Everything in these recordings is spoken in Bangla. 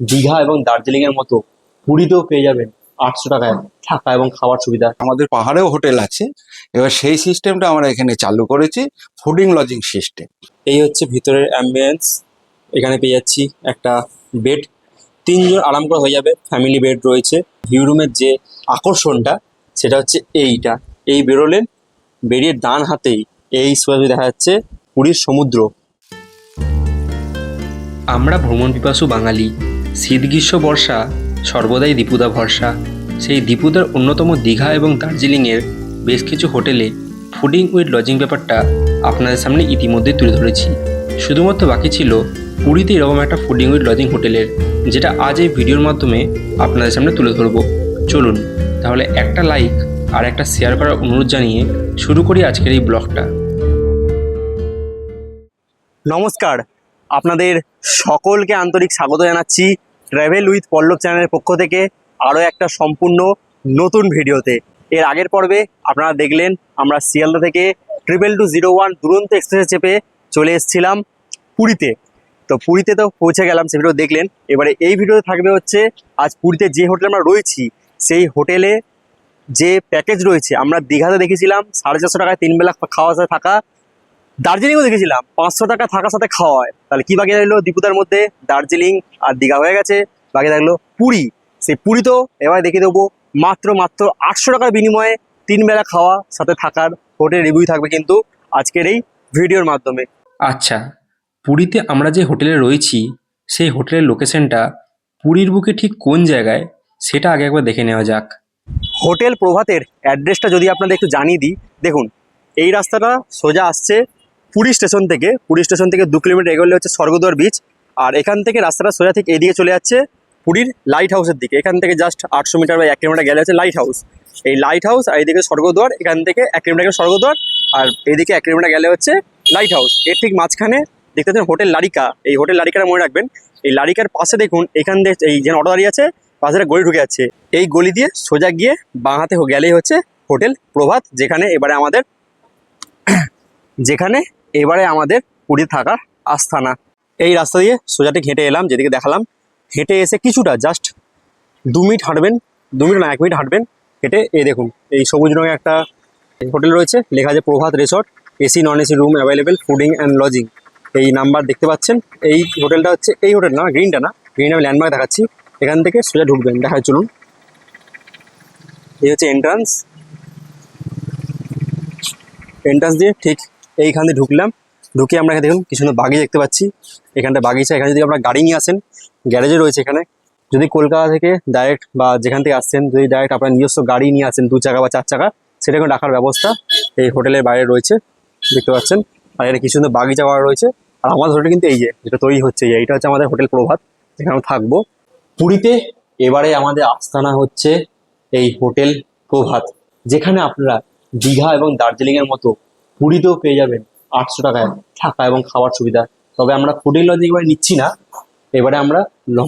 দীঘা এবং দার্জিলিং এর মতো পুরীতেও পেয়ে যাবেন আটশো টাকায় থাকা এবং খাওয়ার সুবিধা। আমাদের পাহাড়েও হোটেল আছে। এবার সেই সিস্টেমটা আমরা এখানে চালু করেছি ফুডিং লজিং সিস্টেম। এই হচ্ছে ভিতরের অ্যাম্বিয়েন্স এখানে পেয়ে যাচ্ছি একটা বেড তিনজন আরাম করে হয়ে যাবে ফ্যামিলি বেড রয়েছে। ভিউ রুমের যে আকর্ষণটা সেটা হচ্ছে এইটা। এই বেরোলেন বেরিয়ে ডান হাতেই এই সোজা দেখা যাচ্ছে পুরীর সমুদ্র। আমরা ভ্রমণ পিপাসু বাঙালি। শীত, গ্রীষ্ম, বর্ষা, সর্বদাই দীপুদা ভরসা। সেই দীপুদার অন্যতম দীঘা এবং দার্জিলিংয়ের বেশ কিছু হোটেলে ফুডিং উইথ লজিং ব্যাপারটা আপনাদের সামনে ইতিমধ্যেই তুলে ধরেছি। শুধুমাত্র বাকি ছিল পুরীতে এরকম একটা ফুডিং উইথ লজিং হোটেলের, যেটা আজ এই ভিডিওর মাধ্যমে আপনাদের সামনে তুলে ধরবো। চলুন, তাহলে একটা লাইক আর একটা শেয়ার করার অনুরোধ জানিয়ে শুরু করি আজকের এই ব্লগটা। নমস্কার, আপনাদের সকলকে আন্তরিক স্বাগত জানাচ্ছি ট্রাভেল উইথ পল্লব চ্যানেলের পক্ষ থেকে আরও একটা সম্পূর্ণ নতুন ভিডিওতে। এর আগের পর্বে আপনারা দেখলেন, আমরা শিয়ালদা থেকে ট্রিপল টু জিরো ওয়ান দুরন্ত এক্সপ্রেসে চেপে চলে এসেছিলাম পুরীতে। তো পুরীতে তো পৌঁছে গেলাম, সে ভিডিও দেখলেন। এবারে এই ভিডিওতে থাকবে হচ্ছে, আজ পুরীতে যে হোটেলে আমরা রয়েছি, সেই হোটেলে যে প্যাকেজ রয়েছে, আমরা দীঘাতে দেখেছিলাম, সাড়ে চারশো টাকায় তিন বেলা খাওয়া থাকা দার্জিলিংও দেখেছিলাম। পাঁচশো টাকা থাকার সাথে খাওয়া হয়। তাহলে কি বাকি রইল দীপুদার মধ্যে? দার্জিলিং আর দীঘা হয়ে গেছে। বাকি থাকল পুরী। সেই পুরী তো এবার দেখে দেবো মাত্র মাত্র আটশো টাকার বিনিময়ে তিন বেলা খাওয়া সাথে থাকার হোটেল রিভিউ থাকবে কিন্তু আজকের এই ভিডিওর মাধ্যমে। আচ্ছা পুরীতে আমরা যে হোটেলে রয়েছি সেই হোটেলের লোকেশনটা পুরীর বুকে ঠিক কোন জায়গায় সেটা আগে একবার দেখে নেওয়া যাক। হোটেল প্রভাতের অ্যাড্রেসটা যদি আপনাদের একটু জানিয়ে দিই দেখুন এই রাস্তাটা সোজা আসছে পুরী স্টেশন থেকে, পুরী স্টেশন থেকে দু কিলোমিটার এগোলে হচ্ছে স্বর্গদ্বার বিচ আর এখান থেকে রাস্তাটা সোজা থেকে এদিকে চলে যাচ্ছে পুরীর লাইট হাউসের দিকে। এখান থেকে জাস্ট আটশো মিটার বা এক কিলোমিটার গেলে হচ্ছে লাইট হাউস এই লাইট হাউস আর এইদিকে স্বর্গদ্বার, এখান থেকে এক কিলোমিটার স্বর্গদ্বার, আর এইদিকে এক কিলোমিটার গেলে হচ্ছে লাইট হাউস এর ঠিক মাঝখানে দেখতে পাচ্ছেন হোটেল লারিকা। এই হোটেল লারিকাটা মনে রাখবেন। এই লারিকার পাশে দেখুন, এখান থেকে এই যে অটো দাঁড়িয়ে আছে, পাশে গলি ঢুকে যাচ্ছে। এই গলি দিয়ে সোজা গিয়ে বাঁ হাতে গেলেই হচ্ছে হোটেল প্রভাত, যেখানে এবারে আমাদের, যেখানে এবারে আমাদের পুরী থাকার আস্থানা এই রাস্তা দিয়ে সোজাটি হেঁটে এলাম, যেদিকে দেখালাম। হেঁটে এসে কিছুটা জাস্ট দু মিনিট হাঁটবেন, দু মিনিট না, এক মিনিট হাঁটবেন। হেঁটে এই দেখুন, এই সবুজ রঙের একটা হোটেল রয়েছে। লেখা আছে Prabhat resort AC non AC room available fooding and lodging. এই নাম্বার দেখতে পাচ্ছেন। এই হোটেলটা হচ্ছে, এই হোটেল না, গ্রিনটা না গ্রিন আমি ল্যান্ডমার্ক দেখাচ্ছি। এখান থেকে সোজা ঢুকবেন দেখা চলুন। এই হচ্ছে এন্ট্রান্স এন্ট্রান্স দিয়ে ঠিক এইখান দিয়ে ঢুকলাম, ঢুকে আমরা দেখুন কিছু সুন্দর বাগি দেখতে পাচ্ছি। এখানটা বাগিচা, এখানে যদি আপনারা গাড়ি নিয়ে আসেন গ্যারেজে রয়েছে এখানে। যদি কলকাতা থেকে ডাইরেক্ট বা যেখান থেকে আসছেন, যদি ডাইরেক্ট আপনার নিজস্ব গাড়ি নিয়ে আসেন, দু চাকা বা চার চাকা, সেটা এখানে রাখার ব্যবস্থা এই হোটেলের বাইরে রয়েছে, দেখতে পাচ্ছেন। আর এখানে কিছু সুন্দর বাগিচা করা রয়েছে। আর আমাদের হোটেল কিন্তু এই যে, যেটা তৈরি হচ্ছে এইটা হচ্ছে আমাদের হোটেল প্রভাত, যেখানে আমরা থাকব। পুরীতে এবারে আমাদের আস্তানা হচ্ছে এই হোটেল প্রভাত, যেখানে আপনারা দীঘা এবং দার্জিলিং এর মতো পুরীতেও পেয়ে যাবেন আটশো টাকায় থাকা এবং খাওয়ার সুবিধা। তবে আমরা ফুডিং লজিং এবারে নিচ্ছি না। এবারে আমরা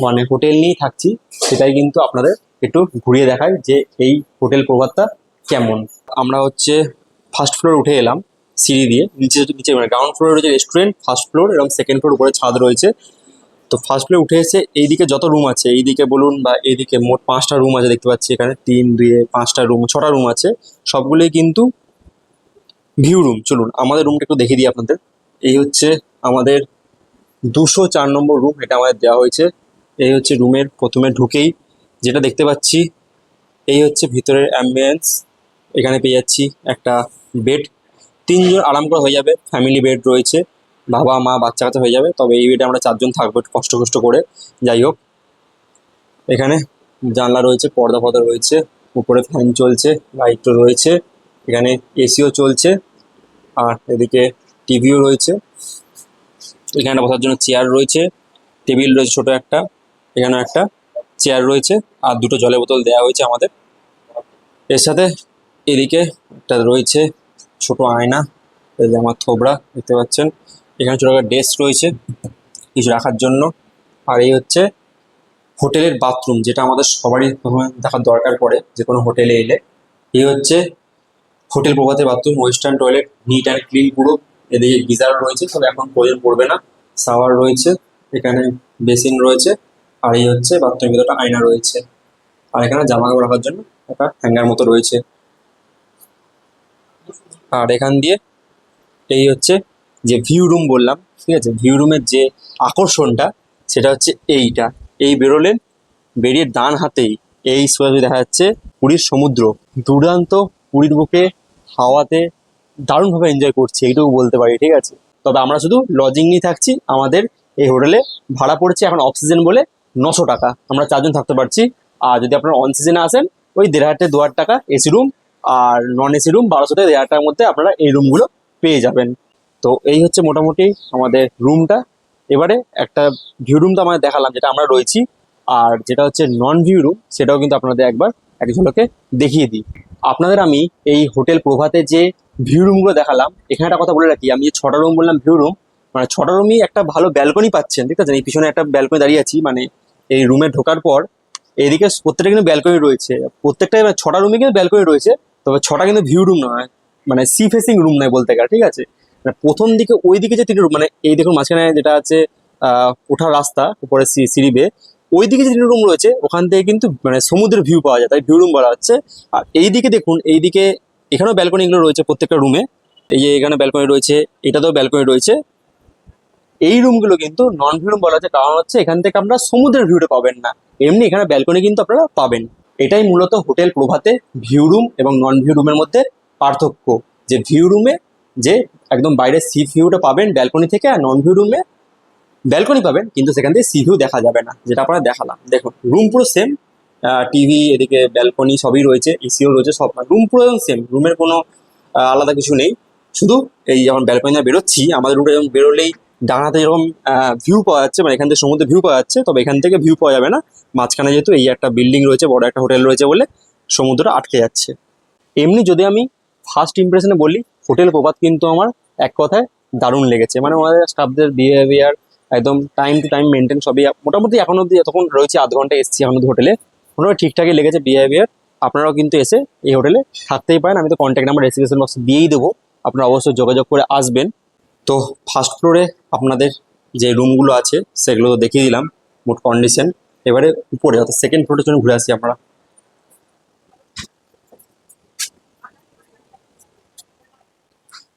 মানে হোটেল নিয়েই থাকছি। সেটাই কিন্তু আপনাদের একটু ঘুরিয়ে দেখাই যে এই হোটেল প্রভাতটা কেমন। আমরা হচ্ছে ফার্স্ট ফ্লোর উঠে এলাম সিঁড়ি দিয়ে। নিচে নিচে মানে গ্রাউন্ড ফ্লোর রয়েছে রেস্টুরেন্ট ফার্স্ট ফ্লোর এবং সেকেন্ড ফ্লোর উপরে ছাদ রয়েছে। তো ফার্স্ট ফ্লোরে উঠে এসে এইদিকে যত রুম আছে, এইদিকে বলুন বা এইদিকে মোট পাঁচটা রুম আছে দেখতে পাচ্ছি এখানে। তিন, দুয়ে পাঁচটা রুম ছটা রুম আছে। সবগুলোই কিন্তু ভিউ রুম চলুন, আমাদের রুমটা একটু দেখিয়ে দিই আপনাদের। এই হচ্ছে আমাদের দুশো চার নম্বর রুম এটা আমাদের দেওয়া হয়েছে। এই হচ্ছে রুমের প্রথমে ঢুকেই যেটা দেখতে পাচ্ছি, এই হচ্ছে ভিতরের অ্যাম্বিয়েন্স এখানে পেয়ে যাচ্ছি একটা বেড তিনজন আরাম করে হয়ে যাবে ফ্যামিলি বেড রয়েছে, বাবা, মা, বাচ্চা কাচ্চা হয়ে যাবে। তবে এই বেডে আমরা চারজন থাকব একটু কষ্ট কষ্ট করে। যাই হোক, এখানে জানলা রয়েছে, পর্দা ফর্দা রয়েছে, উপরে ফ্যান চলছে লাইট রয়েছে, এখানে এসিও চলছে। আর এদিকে টিভিও রয়েছে। এখানে বসার জন্য চেয়ার রয়েছে। টেবিল রয়েছে ছোট একটা এখানে একটা চেয়ার রয়েছে আর দুটো জলের বোতল দেওয়া হয়েছে আমাদের। এর সাথে এদিকে একটা রয়েছে ছোট আয়না, এই যে আমার থোবড়া দেখতে পাচ্ছেন। এখানে ছোট একটা ডেস্ক রয়েছে কিছু রাখার জন্য। আর এই হচ্ছে হোটেলের বাথরুম, যেটা আমাদের সবারই প্রথমে দেখার দরকার পড়ে যে কোনো হোটেলে এলে। এই হচ্ছে hotel প্রভাতের bathroom western toilet neat and clean পুরো। এদিকে গিজার রয়েছে, তবে এখন প্রয়োজন পড়বে না। সাওয়ার রয়েছে, এখানে বেসিন রয়েছে, আর এই হচ্ছে বাথরুমের ভিতরে আয়না রয়েছে। আর এখানে জামা কাপড় রাখার জন্য একটা হ্যাঙ্গার মতো রয়েছে। আর এখান দিয়ে এই হচ্ছে যে ভিউ রুম বললাম, ঠিক আছে? ভিউ রুমের যে আকর্ষণটা, সেটা হচ্ছে এইটা। এই বেরোলেন বেরিয়ে ডান হাতেই এই সোজা দেখা যাচ্ছে পুরীর সমুদ্র। দুর্দান্ত পুরীর বুকে হাওয়াতে দারুণভাবে এনজয় করছি, এইটুকু বলতে পারি, ঠিক আছে? তবে আমরা শুধু লজিং নিয়ে থাকছি, আমাদের এই হোটেলে ভাড়া পড়ছে এখন অফ সিজন বলে নশো টাকা। আমরা চারজন থাকতে পারছি। আর যদি আপনারা অন সিজনে আসেন, ওই দেড় হাজার দু হাজার টাকা এসি রুম আর নন এসি রুম বারোশো থেকে দেড় হাজার টাকার মধ্যে আপনারা এই রুমগুলো পেয়ে যাবেন। তো এই হচ্ছে মোটামুটি আমাদের রুমটা এবারে একটা ভিউ রুম তো আমাদের দেখালাম, যেটা আমরা রয়েছি। আর যেটা হচ্ছে নন ভিউ রুম সেটাও কিন্তু আপনাদের একবার এক ঝলকে দেখিয়ে দিই। আপনাদের আমি এই হোটেল প্রভাতে যে ভিউ রুমগুলো দেখালাম, এখানে একটা কথা বলে রাখি, আমি যে ছটা রুম বললাম ভিউ রুম মানে ছটা রুমই একটা ভালো ব্যালকনি পাচ্ছেন, ঠিক আছে? এই পিছনে একটা ব্যালকনি দাঁড়িয়ে আছি মানে এই রুমে ঢোকার পর এদিকে প্রত্যেকটা কিন্তু ব্যালকনি রয়েছে। প্রত্যেকটা এবার ছটা রুমে কিন্তু ব্যালকনি রয়েছে, তবে ছটা কিন্তু ভিউ রুম নয় মানে সি ফেসিং রুম নয় বলতে গেলে, ঠিক আছে? মানে প্রথম দিকে ওই দিকে যে তিনটে রুম মানে এই দেখুন মাঝখানে যেটা আছে ওঠার রাস্তা, উপরে সিঁড়ি বেয়ে ওই দিকে যে রুম রয়েছে, ওখান থেকে কিন্তু মানে সমুদ্রের ভিউ পাওয়া যায়, তাই ভিউ রুম বলা হচ্ছে। আর এই দিকে দেখুন এই দিকে এখানেও ব্যালকনিগুলো রয়েছে প্রত্যেকটা রুমে এই যে এখানে ব্যালকনি রয়েছে, এটাতেও ব্যালকনি রয়েছে। এই রুমগুলো কিন্তু নন ভিউ রুম বলা হচ্ছে, কারণ হচ্ছে এখান থেকে আপনারা সমুদ্রের ভিউটা পাবেন না। এমনি এখানে ব্যালকনি কিন্তু আপনারা পাবেন। এটাই মূলত হোটেল প্রভাতে ভিউ রুম এবং নন ভিউ রুমের মধ্যে পার্থক্য। যে ভিউ রুমে যে একদম বাইরের সি ভিউটা পাবেন ব্যালকনি থেকে, আর নন ভিউ রুমে ব্যালকনি পাবেন, কিন্তু সেখান থেকে সি ভিউ দেখা যাবে না, যেটা আপনারা দেখালাম। দেখুন রুম পুরো সেম টিভি এদিকে ব্যালকনি সবই রয়েছে এসিও রয়েছে, সব রুম পুরো সেম রুমের কোনো আলাদা কিছু নেই। শুধু এই যখন ব্যালকনি বেরোচ্ছি, আমাদের রুটে যখন বেরোলেই ডান হাতে যেরকম ভিউ পাওয়া যাচ্ছে মানে এখান থেকে সমুদ্রে ভিউ পাওয়া যাচ্ছে, তবে এখান থেকে ভিউ পাওয়া যাবে না। মাঝখানে যেহেতু এই একটা বিল্ডিং রয়েছে, বড় একটা হোটেল রয়েছে বলে সমুদ্রটা আটকে যাচ্ছে। এমনি যদি আমি ফার্স্ট ইমপ্রেশনে বলি হোটেল প্রভাত কিন্তু আমার এক কথায় দারুণ লেগেছে। মানে ওনাদের স্টাফদের বিহেভিয়ার একদম টাইম টু টাইম মেনটেন সবই মোটামুটি এখন অব্দি যতক্ষণ রয়েছে, আধ ঘণ্টা এসছি অব্দি হোটেলে মোটামুটি ঠিকঠাকই লেগেছে বিহেভিয়ার আপনারাও কিন্তু এসে এই হোটেলে থাকতেই পারেন। আমি তো কন্ট্যাক্ট নাম্বার রেসিডেন্সিয়াল বক্সে দিয়েই দেবো। আপনারা অবশ্যই যোগাযোগ করে আসবেন। তো ফার্স্ট ফ্লোরে আপনাদের যে রুমগুলো আছে, সেগুলো তো দেখিয়ে দিলাম, মোট কন্ডিশন এবারে উপরে, অর্থাৎ সেকেন্ড ফ্লোরের জন্য ঘুরে আসি আমরা।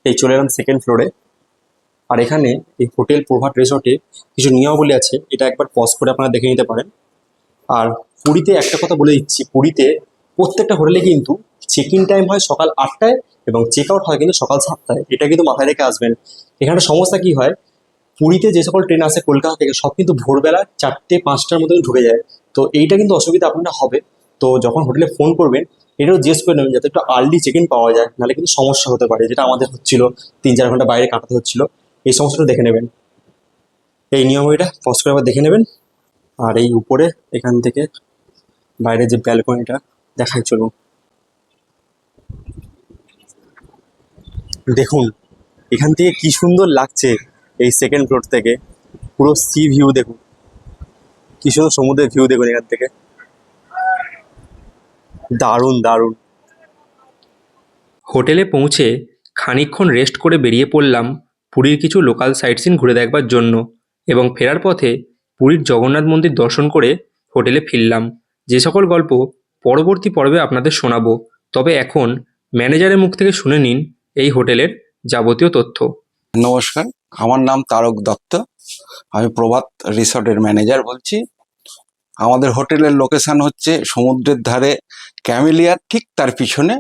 এই চলে এলাম সেকেন্ড ফ্লোরে আর এখানে এই হোটেল প্রভাত রিসর্টে কিছু নিয়মাবলী আছে, এটা একবার পজ করে আপনারা দেখে নিতে পারেন। আর পুরীতে একটা কথা বলে দিচ্ছি, পুরীতে প্রত্যেকটা হোটেলে কিন্তু চেক ইন টাইম হয় সকাল আটটায় এবং চেক আউট হয় কিন্তু সকাল সাতটায়, এটা কিন্তু মাথায় রেখে আসবেন। এখানে সমস্যা কি হয়, পুরীতে যে সকল ট্রেন আসে কলকাতা থেকে, সব কিন্তু ভোরবেলা চারটে পাঁচটার মধ্যে ঢুকে যায়। তো এইটা কিন্তু অসুবিধা আপনার হবে। তো যখন হোটেলে ফোন করবেন, এটাও জিজ্ঞেস করে নেবেন যাতে একটু আর্লি চেক ইন পাওয়া যায়, নাহলে কিন্তু সমস্যা হতে পারে, যেটা আমাদের হচ্ছিল, তিন চার ঘণ্টা বাইরে কাটাতে হচ্ছিল। এই সমস্যাটা দেখে নেবেন। এই নিয়ম এটা পজ করে আবার দেখে নেবেন। আর এই উপরে, এখান থেকে বাইরে যে ব্যালকনিটা দেখাই চলুন। দেখুন, এখান থেকে কি সুন্দর লাগছে এই সেকেন্ড ফ্লোর থেকে। পুরো সি ভিউ দেখুন। কি সুন্দর সমুদ্রের ভিউ দেখুন এখান থেকে। দারুণ দারুণ। হোটেলে পৌঁছে খানিকক্ষণ রেস্ট করে বেরিয়ে পড়লাম পুরীর কিছু লোকাল সাইট সিন ঘুরে দেখবার জন্য এবং ফেরার পথে পুরীর জগন্নাথ মন্দির দর্শন করে হোটেলে ফিরলাম। যে সকল গল্প পরবর্তী পর্বে আপনাদের শোনাবো, তবে এখন ম্যানেজারের মুখ থেকে শুনে নিন এই হোটেলের যাবতীয় তথ্য। নমস্কার, আমার নাম তারক দত্ত। আমি প্রভাত রিসর্টের ম্যানেজার বলছি। আমাদের হোটেলের লোকেশান হচ্ছে সমুদ্রের ধারে ক্যামেলিয়ার ঠিক তার পিছনে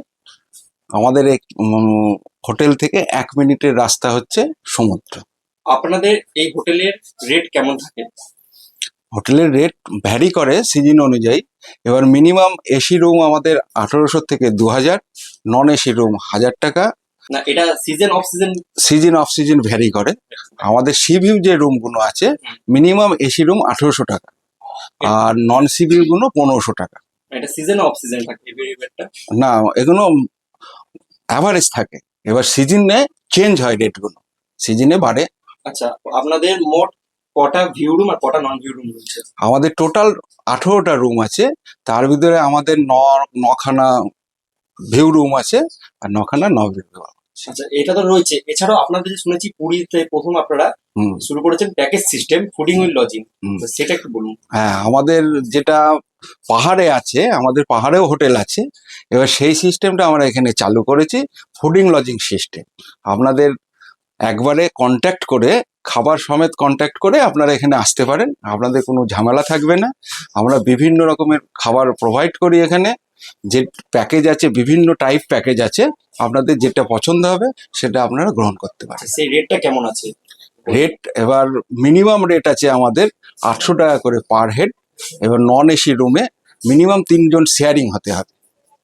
আমাদের উম, হোটেল থেকে এক মিনিটের রাস্তা হচ্ছে সমুদ্র। আপনাদের এই হোটেলের রেট কেমন থাকে? হোটেলের রেট ভ্যারি করে সিজন অনুযায়ী। এবার মিনিমাম এসি রুম আমাদের আঠারোশো থেকে দু হাজার নন এসি রুম হাজার টাকা। না এটা season off season season off season vary করে। আমাদের সি ভিউ যে রুমগুলো আছে মিনিমাম এসি রুম আঠেরোশো টাকা। আর নন সি ভিউ গুলো পনেরোশো টাকা। এটা সিজন অফ সিজন থাকে না এগুলো অ্যাভারেজ থাকে। এবার সিজনে চেঞ্জ হয় রেটগুলো সিজনে বাড়ে। আচ্ছা আপনাদের মোট কটা ভিউ রুম আর কটা নন ভিউ রুম রয়েছে? আমাদের টোটাল আঠেরোটা রুম আছে। তার ভিতরে আমাদের ন নখানা ভিউ রুম আছে আর নখানা ন ভিউ আচ্ছা এটা তো রয়েছে। এছাড়াও আপনাদের শুনেছি পুরীতে প্রথম আপনারা শুরু করেছেন package system fooding with lodging সেটা একটু বলুন। হ্যাঁ আমাদের যেটা পাহাড়ে আছে আমাদের পাহাড়েও হোটেল আছে। এবার সেই সিস্টেমটা আমরা এখানে চালু করেছি ফুডিং লজিং সিস্টেম। আপনাদের একবারে কন্ট্যাক্ট করে খাবার সমেত কন্ট্যাক্ট করে আপনারা এখানে আসতে পারেন। আপনাদের কোনো ঝামেলা থাকবে না। আমরা বিভিন্ন রকমের খাবার প্রোভাইড করি এখানে। যে প্যাকেজ আছে বিভিন্ন টাইপ প্যাকেজ আছে আপনাদের যেটা পছন্দ হবে সেটা আপনারা গ্রহণ করতে পারেন। আচ্ছা সেই রেটটা কেমন আছে? রেট এবার মিনিমাম রেট আছে আমাদের আটশো টাকা করে পার হেড এবার নন এসি রুমে মিনিমাম তিনজন শেয়ারিং হতে হবে।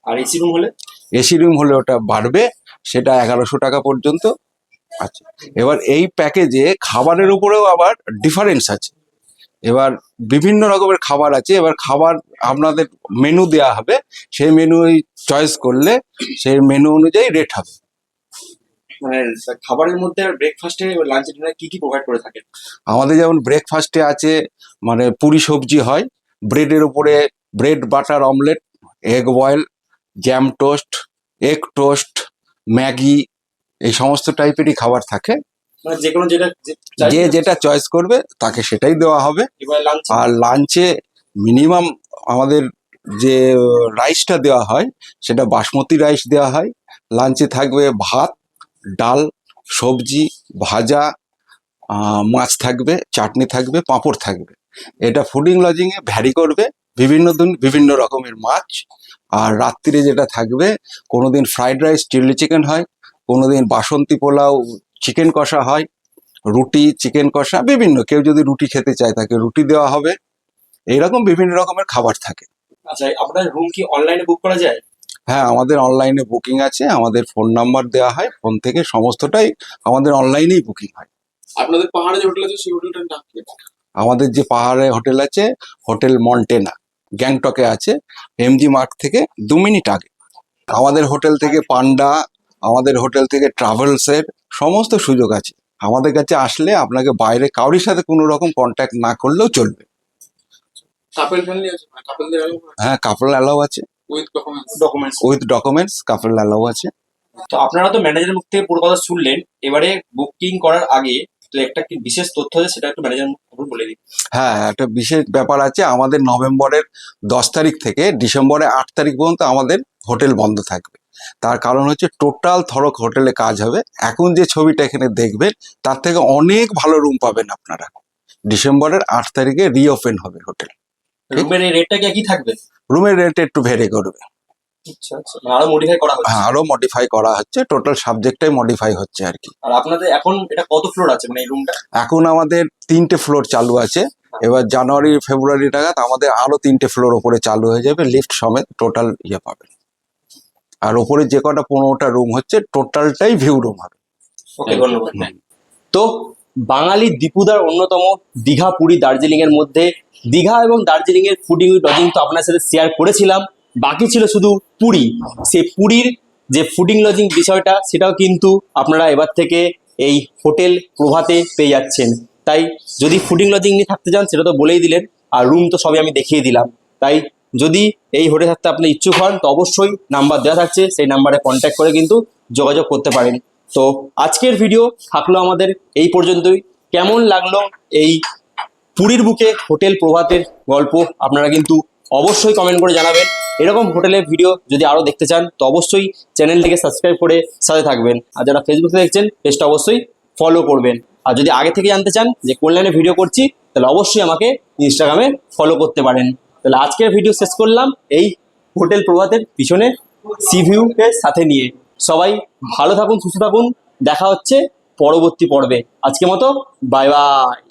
আর এসি রুম হলে? এসি রুম হলে ওটা বাড়বে সেটা এগারোশো টাকা পর্যন্ত আছে। এবার এই প্যাকেজে খাবারের উপরেও আবার ডিফারেন্স আছে। এবার বিভিন্ন রকমের খাবার আছে এবার খাবার আপনাদের মেনু দেওয়া হবে সেই মেনু চয়েস করলে সেই মেনু অনুযায়ী রেট হবে। মানে খাবারের মধ্যে ব্রেকফাস্টে লাঞ্চে ডিনার কি কি প্রোভাইড করে থাকেন? আমাদের যেমন ব্রেকফাস্টে আছে মানে পুরি সবজি হয় ব্রেডের উপরে bread butter omelette egg boil jam toast egg toast Maggi এই সমস্ত টাইপেরই খাবার থাকে। মানে যে কোনো যেটা যে যেটা চয়েস করবে তাকে সেটাই দেওয়া হবে। আর লাঞ্চে মিনিমাম আমাদের যে রাইসটা দেওয়া হয় সেটা বাসমতি রাইস দেওয়া হয়। লাঞ্চে থাকবে ভাত ডাল, সবজি, ভাজা মাছ থাকবে, চাটনি থাকবে, পাঁপড় থাকবে। এটা ফুডিং লজিংয়ে ভ্যারি করবে, বিভিন্ন দিন বিভিন্ন রকমের মাছ। আর রাত্রিরে যেটা থাকবে, কোনোদিন ফ্রাইড রাইস চিলি চিকেন হয়, কোনোদিন বাসন্তী পোলাও চিকেন কষা হয়, রুটি চিকেন কষা, বিভিন্ন। কেউ যদি রুটি খেতে চায়, তাকে রুটি দেওয়া হবে। এইরকম বিভিন্ন রকমের খাবার থাকে। আচ্ছা আপনার রুম কি অনলাইনে বুক করা যায়? হ্যাঁ আমাদের অনলাইনে বুকিং আছে। আমাদের ফোন নাম্বার দেওয়া হয়। ফোন থেকে সমস্তটাই আমাদের অনলাইনেই বুকিং হয়। আপনাদের পাহাড়ে যে হোটেল আছে সেই হোটেলটার নাম কি? আমাদের যে পাহাড়ে হোটেল আছে হোটেল মন্টেনা গ্যাংটকে আছে। এমজি মার্ট থেকে দু মিনিট আগে। আমাদের হোটেল থেকে পান্ডা আমাদের হোটেল থেকে ট্রাভেলসের সমস্ত সুযোগ আছে। আমাদের কাছে আসলে আপনাকে বাইরে কাউরির সাথে কোনো রকম কন্ট্যাক্ট না করলেও চলবে। কাপেল ফ্রেন্ডলি আছে মানে হ্যাঁ কাপল অ্যালাউ আছে। With documents documents with documents couple allow আছে। তো আপনারা তো ম্যানেজারের মুখ থেকে পুরো কথা শুনলেন এবারে বুকিং করার আগে তো একটা কি বিশেষ তথ্য আছে সেটা একটু ম্যানেজার বলে দিন। হ্যাঁ একটা বিশেষ ব্যাপার আছে আমাদের নভেম্বরের দশ তারিখ থেকে ডিসেম্বরের আট তারিখ পর্যন্ত আমাদের হোটেল বন্ধ থাকবে। তার কারণ হচ্ছে টোটাল থরক হোটেলে কাজ হবে। এখন যে ছবিটা এখানে দেখবেন তার থেকে অনেক ভালো রুম পাবেন আপনারা। ডিসেম্বরের আট তারিখে রিওপেন হবে হোটেল। রুমের রেটটা কি একই থাকবে? রুমের রেট একটু ভেরে করবে। আচ্ছা আচ্ছা। মানে আরও মডিফাই করা হচ্ছে। হ্যাঁ আরও মডিফাই করা হচ্ছে। টোটাল সাবজেক্টটাই মডিফাই হচ্ছে আর কি। আর আপনাদের এখন এটা কত ফ্লোর আছে মানে এই রুমটা এখন আমাদের তিনটে ফ্লোর চালু আছে। এবার জানুয়ারি ফেব্রুয়ারি নাগাদ আমাদের আরও তিনটে ফ্লোর ওপরে চালু হয়ে যাবে। লিফট সমেত টোটাল ইয়ে পাবেন আর ওপরে যে কটা পনেরোটা রুম হচ্ছে টোটালটাই ভিউ রুম হবে। ওকে ধন্যবাদ। তো বাঙালি দীপুদার অন্যতম দীঘা, পুরী, দার্জিলিং এর মধ্যে। দীঘা এবং দার্জিলিং এর ফুডিং লজিং তো আপনার সাথে শেয়ার করেছিলাম। বাকি ছিল শুধু পুরী। সেই পুরীর যে ফুডিং লজিং বিষয়টা, সেটাও কিন্তু আপনারা এবার থেকে এই হোটেল প্রভাতে পেয়ে যাচ্ছেন। তাই যদি ফুডিং লজিং নিয়ে থাকতে চান, সেটা তো বলেই দিলেন। আর রুম তো সবই আমি দেখিয়ে দিলাম। তাই যদি এই হোটেল থাকতে আপনি ইচ্ছুক হন, তো অবশ্যই নাম্বার দেওয়া থাকছে। সেই নাম্বারে কন্ট্যাক্ট করে কিন্তু যোগাযোগ করতে পারেন। তো আজকের ভিডিও থাকল আমাদের এই পর্যন্তই। কেমন লাগল এই পুরীর বুকে হোটেল প্রভাতের গল্প? আপনারা কিন্তু অবশ্যই কমেন্ট করে জানাবেন। এরকম হোটেলের ভিডিও যদি আরও দেখতে চান, তো অবশ্যই চ্যানেলটিকে সাবস্ক্রাইব করে সাথে থাকবেন। আর যারা ফেসবুকে দেখছেন, পেজটা অবশ্যই ফলো করবেন। আর যদি আগে থেকে জানতে চান যে লাইনে ভিডিও করছি, তাহলে অবশ্যই আমাকে ইনস্টাগ্রামে ফলো করতে পারেন। তাহলে আজকের ভিডিও শেষ করলাম এই হোটেল প্রভাতের পিছনে সি ভিউকে সাথে নিয়ে। সবাই ভালো থাকুন সুস্থ থাকুন। দেখা হচ্ছে পরবর্তী পর্বে। আজকে মতো বাই বাই